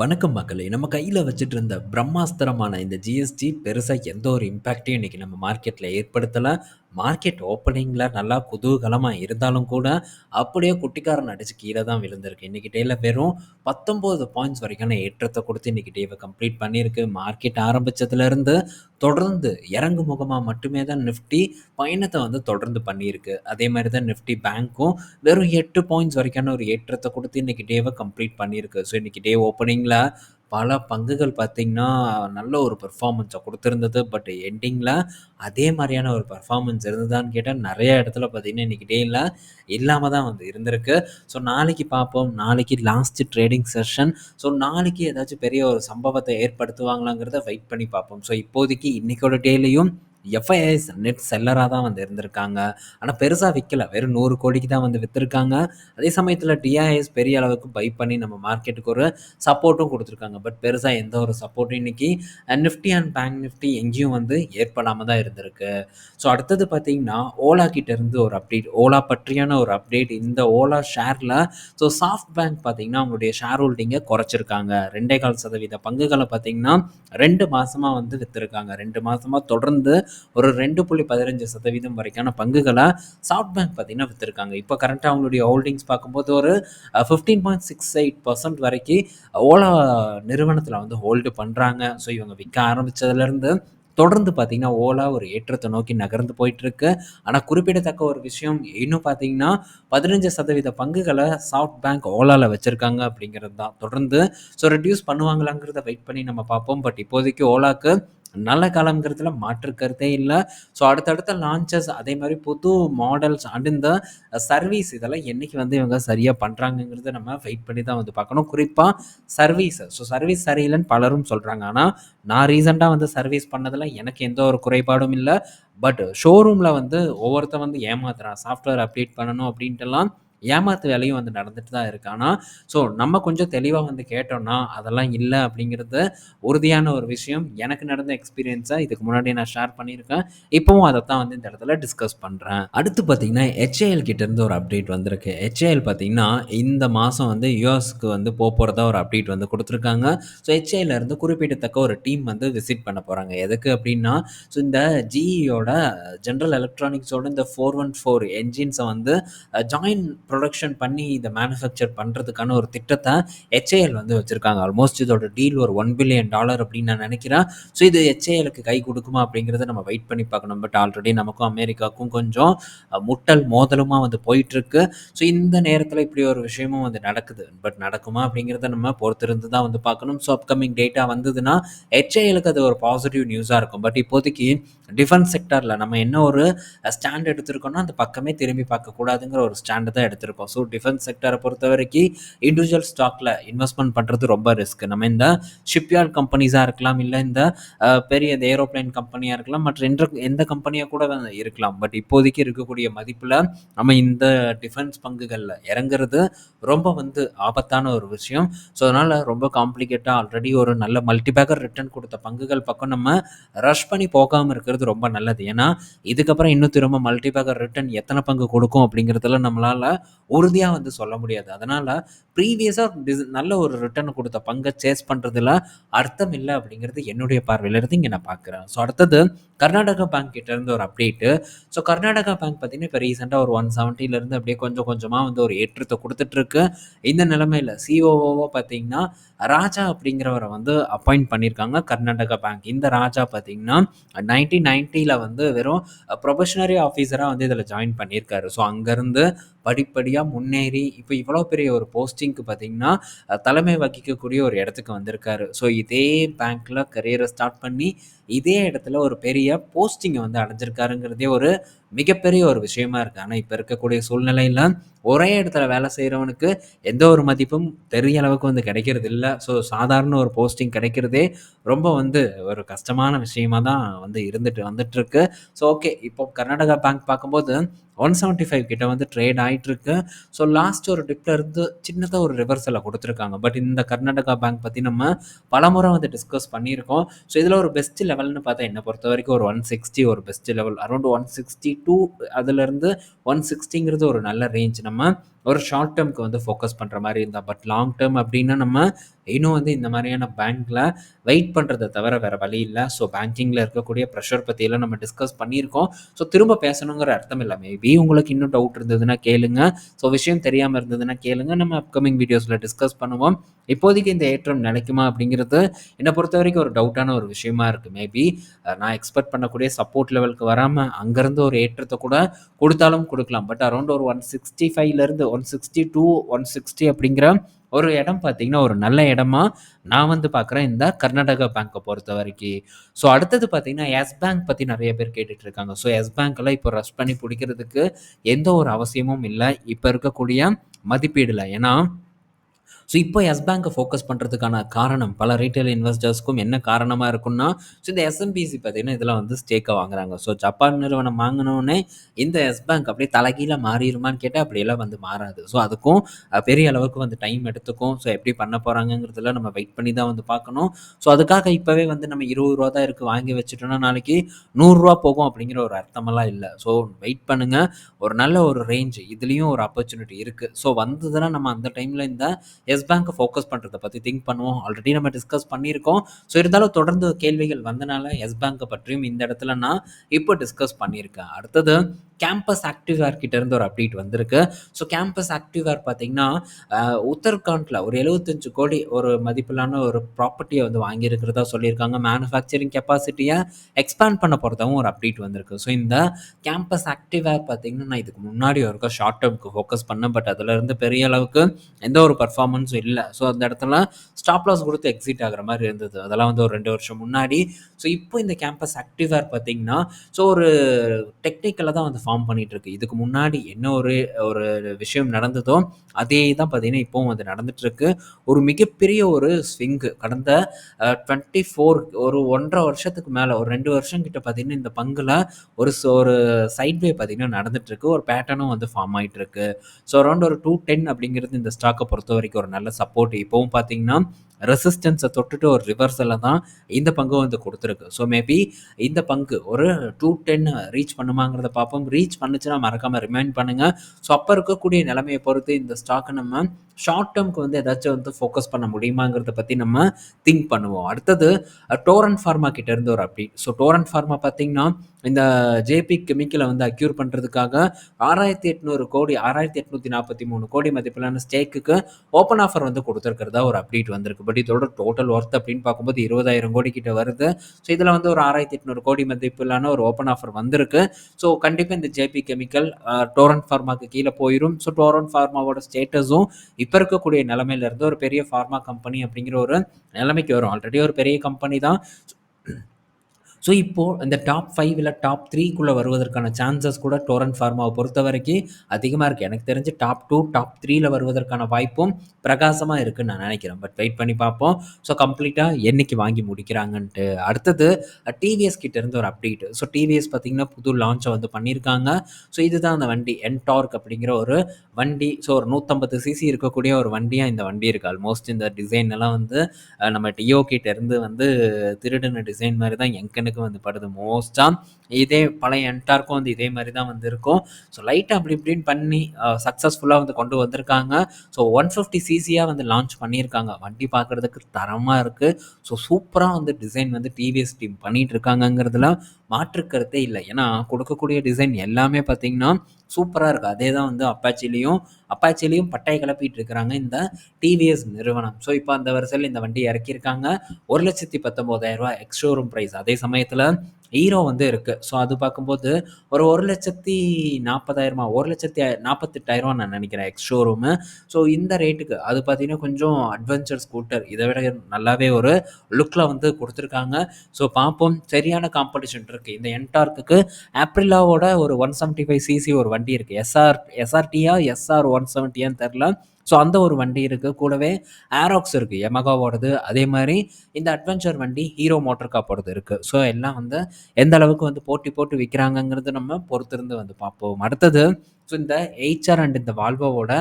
வணக்கம் மக்களே! நம்ம கையில் வச்சுட்டு இருந்த பிரம்மாஸ்திரமான இந்த ஜிஎஸ்டி பெருசாக எந்த ஒரு இம்பேக்ட்டையும் இன்னைக்கு நம்ம மார்க்கெட்டில் ஏற்படுத்தலை மார்க்கெட் ஓப்பனிங்கில் நல்லா குதூகலமாக இருந்தாலும் கூட, அப்படியே குட்டிக்காரன் அடிச்சு கீழே தான் விழுந்திருக்கு. இன்னைக்கு டேயில் வெறும் 19 பாயிண்ட்ஸ் வரைக்கான ஏற்றத்தை கொடுத்து இன்றைக்கி டேவை கம்ப்ளீட் பண்ணியிருக்கு. மார்க்கெட் ஆரம்பித்ததுலேருந்து தொடர்ந்து இறங்கு முகமாக மட்டுமே தான் நிஃப்டி பயணத்தை வந்து தொடர்ந்து பண்ணியிருக்கு. அதே மாதிரி தான் நிஃப்டி பேங்க்கும் வெறும் எட்டு பாயிண்ட்ஸ் வரைக்கான ஒரு ஏற்றத்தை கொடுத்து இன்றைக்கி டேவை கம்ப்ளீட் பண்ணியிருக்கு. ஸோ இன்றைக்கி டே ஓப்பனிங்கில் பல பங்குகள் பார்த்தீங்கன்னா, நல்ல ஒரு பெர்ஃபார்மன்ஸை கொடுத்துருந்தது பட் எண்டிங்கில் அதே மாதிரியான ஒரு பெர்ஃபார்மன்ஸ் இருந்ததான்னு கேட்டால் நிறைய இடத்துல பார்த்தீங்கன்னா, இன்றைக்கி டேயில் இல்லாமல் தான் வந்து இருந்திருக்கு. ஸோ நாளைக்கு பார்ப்போம். நாளைக்கு லாஸ்ட் ட்ரேடிங் செஷன். ஸோ நாளைக்கு ஏதாச்சும் பெரிய ஒரு சம்பவத்தை ஏற்படுத்துவாங்களாங்கிறத வெயிட் பண்ணி பார்ப்போம். ஸோ இப்போதைக்கு இன்றைக்கோட டேலையும் எஃப்ஐஎஸ் நெட் செல்லராக தான் வந்து இருந்திருக்காங்க. ஆனால் பெருசாக விற்கல வெறும் நூறு கோடிக்கு தான் வந்து விற்றுருக்காங்க அதே சமயத்தில் டிஐஎஸ் பெரிய அளவுக்கு பை பண்ணி நம்ம மார்க்கெட்டுக்கு ஒரு சப்போர்ட்டும் கொடுத்துருக்காங்க பட் பெருசாக எந்த ஒரு சப்போர்ட்டும் இன்றைக்கி நிஃப்டி அண்ட் பேங்க் நிஃப்டி எங்கேயும் வந்து ஏற்படாமல் தான் இருந்திருக்கு. ஸோ அடுத்தது பார்த்தீங்கன்னா, ஓலா கிட்டேருந்து ஒரு அப்டேட். ஓலா பற்றியான ஒரு அப்டேட். இந்த ஓலா ஷேரில் ஸோ சாஃப்ட் பேங்க் பார்த்தீங்கன்னா, அவங்களுடைய ஷேர் ஹோல்டிங்கை குறைச்சிருக்காங்க. ரெண்டே கால் சதவீத பங்குகளை பார்த்தீங்கன்னா, ரெண்டு மாதமாக வந்து விற்றுருக்காங்க ரெண்டு மாதமாக தொடர்ந்து ஒரு 2.15% வரைக்கான பங்குகளை சாஃப்ட் பேங்க் பார்த்தீங்கன்னா விற்றுருக்காங்க இப்போ கரண்ட்டா அவங்களுடைய ஹோல்டிங்ஸ் பார்க்கும்போது ஒரு fifteen point six eight percent வரைக்கும் ஓலா நிறுவனத்தில் வந்து ஹோல்டு பண்ணுறாங்க ஸோ இவங்க விற்க ஆரம்பித்ததுலேருந்து தொடர்ந்து பார்த்தீங்கன்னா, ஓலா ஒரு ஏற்றத்தை நோக்கி நகர்ந்து போயிட்டுருக்கு. ஆனால் குறிப்பிடத்தக்க ஒரு விஷயம் இன்னும் பார்த்தீங்கன்னா, பதினஞ்சு சதவீத பங்குகளை சாஃப்ட் பேங்க் ஓலாவில் வச்சுருக்காங்க அப்படிங்கிறது தான். தொடர்ந்து ஸோ ரெடியூஸ் பண்ணுவாங்களாங்கிறத வெயிட் பண்ணி நம்ம பார்ப்போம். பட் இப்போதைக்கு ஓலாக்கு நல்ல காலம்ங்கிறதுல மாற்று கருத்தே இல்லை ஸோ அடுத்தடுத்த லான்ச்சஸ் அதே மாதிரி புது மாடல்ஸ் அண்ட் இந்த சர்வீஸ் இதெல்லாம் என்னைக்கு வந்து இவங்க சரியாக பண்ணுறாங்கங்கிறத நம்ம வெயிட் பண்ணி தான் வந்து பார்க்கணும். குறிப்பாக சர்வீஸ். ஸோ சர்வீஸ் சரியில்லைன்னு பலரும் சொல்கிறாங்க ஆனால் நான் ரீசெண்டாக வந்து சர்வீஸ் பண்ணதில் எனக்கு எந்த ஒரு குறைபாடும் இல்லை பட் ஷோரூமில் வந்து ஒவ்வொருத்தன் வந்து ஏமாத்துறான். சாஃப்ட்வேர் அப்டேட் பண்ணணும் அப்படின்ட்டுலாம் ஏமாத்து வேலையும் வந்து நடந்துட்டு தான் இருக்கானா ஸோ நம்ம கொஞ்சம் தெளிவாக வந்து கேட்டோம்னா, அதெல்லாம் இல்லை அப்படிங்கிறது உறுதியான ஒரு விஷயம். எனக்கு நடந்த எக்ஸ்பீரியன்ஸை இதுக்கு முன்னாடி நான் ஷேர் பண்ணியிருக்கேன். இப்போவும் அதை தான் வந்து இந்த இடத்துல டிஸ்கஸ் பண்ணுறேன் அடுத்து பார்த்தீங்கன்னா, ஹெச்ஏஎல் கிட்டேருந்து ஒரு அப்டேட் வந்திருக்கு. ஹெச்ஏஎல் பார்த்தீங்கன்னா, இந்த மாதம் வந்து யூஎஸ்க்கு வந்து போகிறதா ஒரு அப்டேட் வந்து கொடுத்துருக்காங்க ஸோ ஹெச்ஏஎல்ல இருந்து குறிப்பிடத்தக்க ஒரு டீம் வந்து விசிட் பண்ண போகிறாங்க எதுக்கு அப்படின்னா, ஸோ இந்த ஜிஇயோட ஜென்ரல் எலக்ட்ரானிக்ஸோட இந்த ஃபோர் ஒன் ஃபோர் என்ஜின்ஸை வந்து ஜாயின் ப்ரொடக்ஷன் பண்ணி இதை மேனுஃபேக்சர் பண்ணுறதுக்கான ஒரு திட்டத்தை ஹெச்ஏஎல் வந்து வச்சுருக்காங்க ஆல்மோஸ்ட் இதோட டீல் ஒரு ஒன் பில்லியன் டாலர் அப்படின்னு நான் நினைக்கிறேன் ஸோ இது ஹெச்ஏஎலுக்கு கை கொடுக்குமா அப்படிங்கிறத நம்ம வெயிட் பண்ணி பார்க்கணும். பட் ஆல்ரெடி நமக்கும் அமெரிக்காவுக்கும் கொஞ்சம் முட்டல், மோதலுமா வந்து போயிட்டுருக்கு. ஸோ இந்த நேரத்தில் இப்படி ஒரு விஷயமும் வந்து நடக்குது. பட் நடக்குமா அப்படிங்கிறத நம்ம பொறுத்திருந்து தான் வந்து பார்க்கணும். ஸோ அப்கமிங் டேட்டா வந்ததுன்னா, ஹெச்ஏஎலுக்கு அது ஒரு பாசிட்டிவ் நியூஸாக இருக்கும். பட் இப்போதைக்கு டிஃபென்ஸ் செக்டரில் நம்ம என்ன ஒரு ஸ்டாண்ட் எடுத்திருக்கோம்னா, அந்த பக்கமே திரும்பி பார்க்கக்கூடாதுங்கிற ஒரு ஸ்டாண்டு தான் எடுத்திருக்கோம். ஸோ டிஃபென்ஸ் பொறுத்த வரைக்கும் இண்டிவிஜுவல் ஸ்டாக்ல இன்வெஸ்ட்மெண்ட் பண்ணுறது ரொம்ப ரிஸ்க். நம்ம இந்த ஷிப்யார்ட் கம்பெனிஸாக இருக்கலாம். இல்லை இந்த பெரிய இந்த ஏரோப்ளேன் கம்பெனியாக இருக்கலாம். மற்ற என்ற எந்த கம்பெனியாக கூட இருக்கலாம். பட் இப்போதைக்கு இருக்கக்கூடிய மதிப்பில் நம்ம இந்த டிஃபென்ஸ் பங்குகளில் இறங்குறது ரொம்ப வந்து ஆபத்தான ஒரு விஷயம். ஸோ அதனால் ரொம்ப காம்ப்ளிகேட்டாக ஆல்ரெடி ஒரு நல்ல மல்டி பேக்கர் ரிட்டர்ன் கொடுத்த பங்குகள் பக்கம் நம்ம ரஷ் பண்ணி போகாமல் இருக்கிறது ரொம்ப நல்லது. ஏன்னா, இதுக்கப்புறம் இன்னும் திரும்ப மல்டி பேக்கர் ரிட்டர்ன் எத்தனை பங்கு கொடுக்கும் அப்படிங்கிறதுல நம்மளால் உறுதியா வந்து சொல்ல முடியாது. அதனால ப்ரீவியஸாக டிஸ் நல்ல ஒரு ரிட்டர்ன் கொடுத்த பங்கை சேஸ் பண்றதுல அர்த்தம் இல்லை அப்படிங்கிறது என்னுடைய பார்வையில இருந்து நான் பார்க்குறேன். ஸோ அடுத்தது கர்நாடகா பேங்க் கிட்டேருந்து ஒரு அப்டேட்டு. ஸோ கர்நாடகா பேங்க் பார்த்தீங்கன்னா, இப்போ ரீசெண்டாக ஒரு 170ல இருந்து அப்படியே கொஞ்சம் கொஞ்சமாக வந்து ஒரு ஏற்றத்தை கொடுத்துட்ருக்கு இந்த நிலைமையில சிஓஓவா பார்த்தீங்கன்னா, ராஜா அப்படிங்கிறவரை வந்து அப்பாயிண்ட் பண்ணியிருக்காங்க கர்நாடகா பேங்க். இந்த ராஜா பார்த்தீங்கன்னா, 1990ல வந்து வெறும் ப்ரொபஷனரி ஆஃபீஸராக வந்து இதில் ஜாயின் பண்ணியிருக்காரு. ஸோ அங்கேருந்து படிப்படியாக முன்னேறி இப்போ இவ்வளோ பெரிய ஒரு போஸ்டிங்க்கு பார்த்தீங்கன்னா, தலைமை வகிக்கக்கூடிய ஒரு இடத்துக்கு வந்திருக்காரு. ஸோ இதே பேங்க்கில் கரியரை ஸ்டார்ட் பண்ணி, இதே இடத்துல ஒரு பெரிய போஸ்டிங்கை வந்து அடைஞ்சிருக்காருங்கிறதே ஒரு மிகப்பெரிய ஒரு விஷயமா இருக்கு. ஆனா இப்ப இருக்கக்கூடிய சூழ்நிலையில ஒரே இடத்துல வேலை செய்கிறவனுக்கு எந்த ஒரு மதிப்பும் பெரிய அளவுக்கு வந்து கிடைக்கிறது இல்லை ஸோ சாதாரண ஒரு போஸ்டிங் கிடைக்கிறதே ரொம்ப வந்து ஒரு கஷ்டமான விஷயமா தான் வந்து இருந்துட்டு வந்துட்டுருக்கு. So okay. இப்போ கர்நாடகா பேங்க் பார்க்கும்போது 175 கிட்ட வந்து ட்ரேட் ஆயிட்டுருக்கு. ஸோ லாஸ்ட் ஒரு டிப்ல இருந்து சின்னதாக ஒரு ரிவர்சலை கொடுத்துருக்காங்க பட் இந்த கர்நாடகா பேங்க் பற்றி நம்ம பலமுறை வந்து டிஸ்கஸ் பண்ணியிருக்கோம். ஸோ இதில் ஒரு பெஸ்ட் லெவல்னு பார்த்தா என்னை பொறுத்த வரைக்கும் ஒரு 160 ஒரு best level. Around one sixty two அதுலேருந்து ஒன் சிக்ஸ்டிங்கிறது ஒரு நல்ல ரேஞ்ச். நம்ம ஒரு ஷார்ட் டேர்ம்க்கு வந்து ஃபோக்கஸ் பண்ணுற மாதிரி இருந்தால் பட் லாங் டேர்ம் அப்படின்னா நம்ம இன்னும் வந்து இந்த மாதிரியான பேங்க்கில் வெயிட் பண்ணுறதை தவிர வேறு வழி இல்லை. ஸோ பேங்கிங்கில் இருக்கக்கூடிய ப்ரெஷர் பற்றியெல்லாம் நம்ம டிஸ்கஸ் பண்ணியிருக்கோம். ஸோ திரும்ப பேசணுங்கிற அர்த்தம் இல்லை. மேபி உங்களுக்கு இன்னும் டவுட் இருந்ததுன்னா கேளுங்க. ஸோ விஷயம் தெரியாமல் இருந்ததுன்னா கேளுங்க. நம்ம அப்கமிங் வீடியோஸில் டிஸ்கஸ் பண்ணுவோம். இப்போதைக்கு இந்த ஏற்றம் நிலைக்குமா அப்படிங்கிறது என்னை பொறுத்த வரைக்கும் ஒரு டவுட்டான ஒரு விஷயமா இருக்குது மேபி நான் எக்ஸ்பெக்ட் பண்ணக்கூடிய சப்போர்ட் லெவலுக்கு வராமல் அங்கேருந்து ஒரு ஏற்றத்தை கூட கொடுத்தாலும் கொடுக்கலாம். பட் அரௌண்ட் ஒரு ஒன் சிக்ஸ்டி ஃபைவ்லேருந்து one sixty two one sixty அப்படிங்கிற ஒரு இடம் பார்த்தீங்கன்னா ஒரு நல்ல இடமா நான் வந்து பார்க்குறேன் இந்த கர்நாடகா பேங்க்கை பொறுத்த வரைக்கும். ஸோ அடுத்தது பார்த்தீங்கன்னா எஸ் பேங்க் பற்றி நிறைய பேர் கேட்டுட்டு இருக்காங்க ஸோ எஸ் பேங்க்கில் இப்போ ரஷ் பண்ணி பிடிக்கிறதுக்கு எந்த ஒரு அவசியமும் இல்லை. இப்போ இருக்கக்கூடிய மதிப்பீடில். ஏன்னா ஸோ இப்போ எஸ் பேங்கை ஃபோக்கஸ் பண்ணுறதுக்கான காரணம் பல ரீட்டைல் இன்வெஸ்டர்ஸ்க்கும் என்ன காரணமாக இருக்கும்னா ஸோ இந்த எஸ்எம்பிசி பார்த்தீங்கன்னா இதில் வந்து ஸ்டேக்கை வாங்குறாங்க. ஸோ ஜப்பான் நிறுவனம் வாங்கினோடனே இந்த எஸ் பேங்க் அப்படியே தலைகீழ மாறிடுமான்னு கேட்டால் அப்படியெல்லாம் வந்து மாறாது. ஸோ அதுக்கும் பெரிய அளவுக்கு வந்து டைம் எடுத்துக்கும். ஸோ எப்படி பண்ண போகிறாங்கங்கிறதுல நம்ம வெயிட் பண்ணி தான் வந்து பார்க்கணும். ஸோ அதுக்காக இப்போவே வந்து நம்ம இருபது ரூபா தான் இருக்குது வாங்கி வச்சுட்டோம்னா நாளைக்கு நூறுரூவா போகும் அப்படிங்கிற ஒரு அர்த்தமெல்லாம் இல்லை. ஸோ வெயிட் பண்ணுங்கள் ஒரு நல்ல ஒரு ரேஞ்ச் இதுலேயும் ஒரு ஆப்பர்ச்சுனிட்டி இருக்குது ஸோ வந்ததுன்னா நம்ம அந்த டைமில் இந்த எஸ் எஸ் பேங்க்கை ஃபோக்கஸ் பண்ணுறதை பற்றி திங்க் பண்ணுவோம். ஆல்ரெடி நம்ம டிஸ்கஸ் பண்ணியிருக்கோம். ஸோ இருந்தாலும் தொடர்ந்து கேள்விகள் வந்தனால எஸ் பேங்க்கை பற்றியும் இந்த இடத்துல நான் இப்போ டிஸ்கஸ் பண்ணியிருக்கேன். அடுத்தது கேம்பஸ் ஆக்டிவேர் கிட்ட இருந்து ஒரு அப்டேட் வந்திருக்கு. ஸோ கேம்பஸ் ஆக்டிவேர் பார்த்தீங்கன்னா உத்தரகாண்டில் ஒரு எழுபத்தஞ்சு கோடி ஒரு மதிப்பிலான ஒரு ப்ராப்பர்ட்டியை வந்து வாங்கியிருக்கிறதா சொல்லியிருக்காங்க. மேனுஃபேக்சரிங் கெப்பாசிட்டியை எக்ஸ்பேண்ட் பண்ண போகிறதாவும் ஒரு அப்டேட் வந்திருக்கு. ஸோ இந்த கேம்பஸ் ஆக்டிவேர் பார்த்தீங்கன்னா நான் இதுக்கு முன்னாடி ஒருக்கா ஷார்ட் டேர்முக்கு ஃபோக்கஸ் பண்ணேன் பட் அதுலேருந்து பெரிய அளவுக்கு எந்த ஒரு பர்ஃபார்மன்ஸும் இல்லை. ஸோ அந்த இடத்துல ஸ்டாப் லாஸ் கொடுத்து எக்ஸிட் ஆகுற மாதிரி இருந்தது. அதெல்லாம் வந்து ஒரு ரெண்டு வருஷம் முன்னாடி. ஸோ இப்போ இந்த கேம்பஸ் ஆக்டிவேர் பார்த்தீங்கன்னா ஸோ ஒரு டெக்னிக்கலாக தான் வந்து ஃபார்ம் பண்ணிகிட்ருக்கு இதுக்கு முன்னாடி என்ன ஒரு ஒரு விஷயம் நடந்ததோ அதே தான் பார்த்தீங்கன்னா இப்போவும் வந்து நடந்துகிட்ருக்கு ஒரு மிகப்பெரிய ஒரு ஸ்விங்கு கடந்த டுவெண்ட்டி ஃபோர் ஒரு ஒன்றரை வருஷத்துக்கு மேலே ஒரு ரெண்டு வருஷம் கிட்ட பார்த்தீங்கன்னா இந்த பங்குல ஒரு ஒரு சைட்வே பார்த்தீங்கன்னா நடந்துகிட்ருக்கு ஒரு பேட்டர்னும் வந்து ஃபார்ம் ஆகிட்டுருக்கு ஸோ அரௌண்ட் ஒரு டூ டென் அப்படிங்கிறது இந்த ஸ்டாக்கை பொறுத்த வரைக்கும் ஒரு நல்ல சப்போர்ட் இப்போவும் பார்த்தீங்கன்னா ரெசிஸ்டன்ஸை தொட்டுட்டு ஒரு ரிவர்ஸில் தான் இந்த பங்கு வந்து கொடுத்துருக்கு. ஸோ மேபி இந்த பங்கு ஒரு டூ டென் ரீச் பண்ணுமாங்கிறத பார்ப்போம். ரீச் பண்ணுச்சுன்னா மறக்காமல் ரிமைண்ட் பண்ணுங்கள் ஸோ அப்போ இருக்கக்கூடிய நிலைமையை பொறுத்து இந்த ஸ்டாக்கை நம்ம ஷார்ட் டேர்ம்க்கு வந்து ஏதாச்சும் வந்து ஃபோக்கஸ் பண்ண முடியுமாங்கிறத பற்றி நம்ம திங்க் பண்ணுவோம். அடுத்தது டோரன் ஃபார்மா கிட்டேருந்து ஒரு அப்டேட் ஸோ டோரன் ஃபார்மா பார்த்தீங்கன்னா இந்த ஜேபி கெமிக்கலை வந்து அக்யூர் பண்ணுறதுக்காக ஆறாயிரத்தி எட்நூறு கோடி ஆறாயிரத்தி எட்நூற்றி நாற்பத்தி மூணு கோடி மதிப்பிலான ஸ்டேக்குக்கு ஓப்பன் ஆஃபர் வந்து கொடுத்துருக்கிறதா ஒரு அப்டேட் வந்திருக்கு. பட் இதோட டோட்டல் ஒர்த் அப்படின்னு பார்க்கும்போது இருபதாயிரம் கோடி கிட்ட வருது. ஸோ இதில் வந்து ஒரு ஆறாயிரத்தி எட்நூறு கோடி மதிப்பிலான ஒரு ஓப்பன் ஆஃபர் வந்திருக்கு. ஸோ கண்டிப்பாக இந்த ஜேபி கெமிக்கல் டோரன் ஃபார்மாக்கு கீழே போயிடும் ஸோ டோரன் ஃபார்மாவோட ஸ்டேட்டஸும் இப்போ இருக்கக்கூடிய நிலமையிலேருந்து ஒரு பெரிய ஃபார்மா கம்பெனி அப்படிங்கிற ஒரு நிலைமைக்கு வரும். ஆல்ரெடி ஒரு பெரிய கம்பெனி தான். ஸோ இப்போது இந்த டாப் ஃபைவ் இல்லை டாப் த்ரீக்குள்ளே வருவதற்கான சான்சஸ் கூட டோரன் ஃபார்மாவை பொறுத்த வரைக்கும் அதிகமாக இருக்குது எனக்கு தெரிஞ்சு டாப் டூ டாப் த்ரீயில் வருவதற்கான வாய்ப்பும் பிரகாசமாக இருக்குன்னு நான் நினைக்கிறேன். பட் வெயிட் பண்ணி பார்ப்போம். ஸோ கம்ப்ளீட்டாக என்னைக்கு வாங்கி முடிக்கிறாங்கன்ட்டு. அடுத்தது டிவிஎஸ் கிட்டேருந்து ஒரு அப்டேட் ஸோ டிவிஎஸ் பார்த்தீங்கன்னா புது லான்ச்சை வந்து பண்ணியிருக்காங்க. ஸோ இதுதான் அந்த வண்டி என்டார்க் அப்படிங்கிற ஒரு வண்டி. ஸோ ஒரு நூற்றம்பது சிசி இருக்கக்கூடிய ஒரு வண்டியாக இந்த வண்டி இருக்குது ஆல்மோஸ்ட் இந்த டிசைன் எல்லாம் வந்து நம்ம டியோ கிட்ட இருந்து வந்து திருடின டிசைன் மாதிரி தான் எங்கனுக்கு வந்து படுது. மோஸ்ட்டாக இதே பழைய என்டார்க்கும் வந்து இதே மாதிரி தான் வந்து இருக்கும் ஸோ லைட்டாக அப்படி இப்படின்னு பண்ணி சக்ஸஸ்ஃபுல்லாக வந்து கொண்டு வந்திருக்காங்க. ஸோ ஒன் ஃபிஃப்டி சிசியாக வந்து லான்ச் பண்ணியிருக்காங்க. வண்டி பார்க்குறதுக்கு தரமாக இருக்குது ஸோ சூப்பராக வந்து டிசைன் வந்து டிவிஎஸ் டீம் பண்ணிகிட்டு இருக்காங்கங்கிறதுல மாற்று கருத்தே இல்லை. ஏன்னா கொடுக்கக்கூடிய டிசைன் எல்லாமே பார்த்தீங்கன்னா சூப்பராக இருக்குது அதே தான் வந்து அப்பாச்சிலையும் அப்பாச்சிலையும் பட்டை கிளப்பிட்டு இருக்கிறாங்க இந்த டிவிஎஸ் நிறுவனம். ஸோ இப்போ அந்த வரிசையில் இந்த வண்டி இறக்கியிருக்காங்க. ஒரு லட்சத்தி பத்தொம்போதாயிரரூபா ரூபாய் ப்ரைஸ் அதே சமயத்தில் ஹீரோ வந்து இருக்குது ஸோ அது பார்க்கும்போது ஒரு ஒரு லட்சத்தி நாற்பதாயிரமா ஒரு லட்சத்தி நாற்பத்தெட்டாயிரரூவா நான் நினைக்கிறேன் எக்ஸ் ஷோரூமு ஸோ இந்த ரேட்டுக்கு அது பார்த்தீங்கன்னா கொஞ்சம் அட்வென்ச்சர் ஸ்கூட்டர் இதை விட நல்லாவே ஒரு லுக்கில் வந்து கொடுத்துருக்காங்க. ஸோ பார்ப்போம். சரியான காம்படிஷன் இருக்குது இந்த என்டார்க்குக்கு ஆப்ரிலாவோட ஒரு ஒன் செவன்ட்டி ஃபைவ் சிசி ஒரு வண்டி இருக்குது எஸ்ஆர் எஸ்ஆர்டியா எஸ்ஆர் ஒன் செவன்ட்டியான்னு தெரில ஸோ அந்த ஒரு வண்டி இருக்குது கூடவே ஏராக்ஸ் இருக்குது எமகாவோடது அதே மாதிரி இந்த அட்வென்ச்சர் வண்டி ஹீரோ மோட்டர் காப்போடது இருக்குது ஸோ எல்லாம் வந்து எந்த அளவுக்கு வந்து போட்டி போட்டு விற்கிறாங்கங்கிறது நம்ம பொறுத்திருந்து வந்து பார்ப்போம். அடுத்தது ஸோ இந்த எய்ச்ஆர் அண்ட் இந்த வால்வோவோட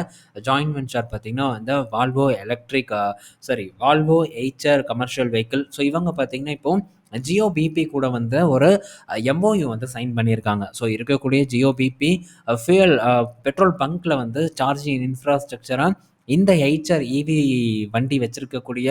ஜாயின்ட் வெஞ்சர் பார்த்திங்கன்னா இந்த Volvo electric sorry Volvo Eicher commercial vehicle so இவங்க பார்த்திங்கன்னா இப்போது ஜியோ பிபி கூட வந்து ஒரு எம்ஓயு வந்து சைன் பண்ணியிருக்காங்க. ஸோ இருக்கக்கூடிய ஜியோ பிபி ஃபியூயல் பெட்ரோல் பங்க்கில் வந்து சார்ஜிங் இன்ஃப்ராஸ்ட்ரக்சராக இந்த ஹெச்ஆர் இவி வண்டி வச்சுருக்கக்கூடிய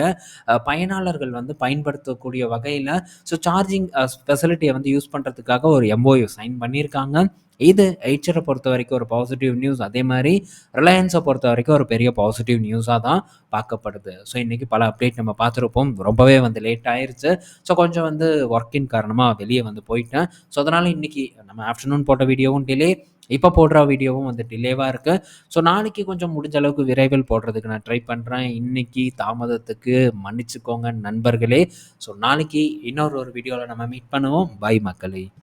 பயனாளர்கள் வந்து பயன்படுத்தக்கூடிய வகையில் ஸோ சார்ஜிங் ஃபெசிலிட்டியை வந்து யூஸ் பண்ணுறதுக்காக ஒரு எம்ஓயு சைன் பண்ணியிருக்காங்க. இது எய்ச்சரை பொறுத்த வரைக்கும் ஒரு பாசிட்டிவ் நியூஸ் அதே மாதிரி ரிலையன்ஸை பொறுத்த வரைக்கும் ஒரு பெரிய பாசிட்டிவ் நியூஸாக தான் பார்க்கப்படுது. ஸோ இன்றைக்கி பல அப்டேட் நம்ம பார்த்துருப்போம். ரொம்பவே வந்து லேட் ஆயிடுச்சு ஸோ கொஞ்சம் வந்து ஒர்க்கின் காரணமாக வெளியே வந்து போயிட்டேன். ஸோ அதனால் இன்றைக்கி நம்ம ஆஃப்டர்நூன் போட்ட வீடியோவும் டிலே இப்போ போடுற வீடியோவும் வந்து டிலேவாக இருக்குது ஸோ நாளைக்கு கொஞ்சம் முடிஞ்ச அளவுக்கு விரைவில் போடுறதுக்கு நான் ட்ரை பண்ணுறேன் இன்றைக்கி தாமதத்துக்கு மன்னிச்சுக்கோங்க நண்பர்களே. ஸோ நாளைக்கு இன்னொரு ஒரு வீடியோவில் நம்ம மீட் பண்ணுவோம். பை மக்களே.